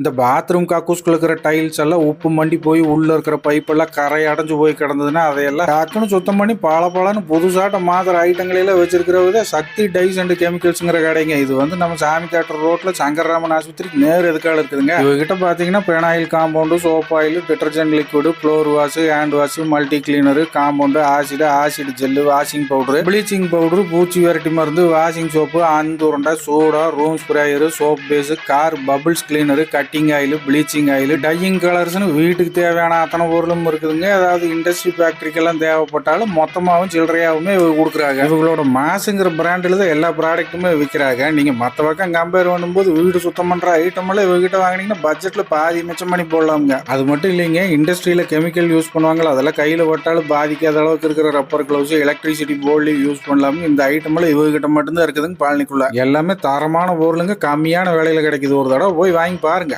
இந்த பாத்ரூம் கக்கூஸ்குள்ள இருக்கிற டைல்ஸ் எல்லாம் உப்பு மண்டி போய் உள்ள இருக்கிற பைப்பெல்லாம் கரை அடைஞ்சு போய் கிடந்ததுன்னா அதையெல்லாம் டக்குன்னு சுத்தம் பண்ணி பல பலன்னு புதுசாட்ட மாத்திர ஐட்டங்களையெல்லாம் வச்சிருக்கிறத சக்தி டைஸ் அண்ட் கெமிக்கல்ஸுங்கிற கடைங்க. இது வந்து நம்ம சாமி தேட்டர் ரோட்ல சங்கரராமன் ஆஸ்பத்திரிக்கு நேர் எதுக்காக இருக்குதுங்க. இவகிட்ட பாத்தீங்கன்னா phenyl compound soap oil detergent liquid floor wash hand wash multi cleaner compound acid acid gel washing powder bleaching powder பூச்சி விரட்டி மருந்து washing soap அந்துருண்டை soda room sprayer soap base car bubbles cleaner cutting oil bleaching oil dyeing கலர்ஸ்னு வீட்டுக்கு தேவையான அத்தனை பொருளும் இருக்குதுங்க. அதாவது industry ஃபேக்ட்ரிக்கெல்லாம் தேவைப்பட்டாலும் மொத்தமாகவும் சில்லறையாகவுமே இவங்க கொடுக்குறாங்க. இவங்களோட மாசுங்கிற பிராண்டில் தான் எல்லா ப்ராடக்ட்டுமே விற்கிறாங்க. நீங்கள் மற்ற பக்கம் கம்பேர் பண்ணும்போது வீடு சுத்தம் பண்ணுற ஐட்டமெல்லாம் இவங்ககிட்ட வாங்கினீங்கன்னா பட்ஜெட்டில் பாதி மிச்சம் பண்ணி போடலாமுங்க. அது மட்டும் இல்லைங்க இண்டஸ்ட்ரியில் கெமிக்கல் யூஸ் பண்ணுவாங்களோ அதெல்லாம் கையில் பட்டாலும் பாதிக்காத அளவுக்கு இருக்கிற rubber gloves electricity board use பண்ணலாமுங்க இந்த ஐட்டமெல்லாம் இவங்ககிட்ட மட்டும்தான் இருக்குதுங்க பழனிக்குள்ள எல்லாமே தரமான பொருளுங்க கம்மியான விலையில கிடைக்குது. ஒரு தடவை போய் வாங்கி பாருங்க.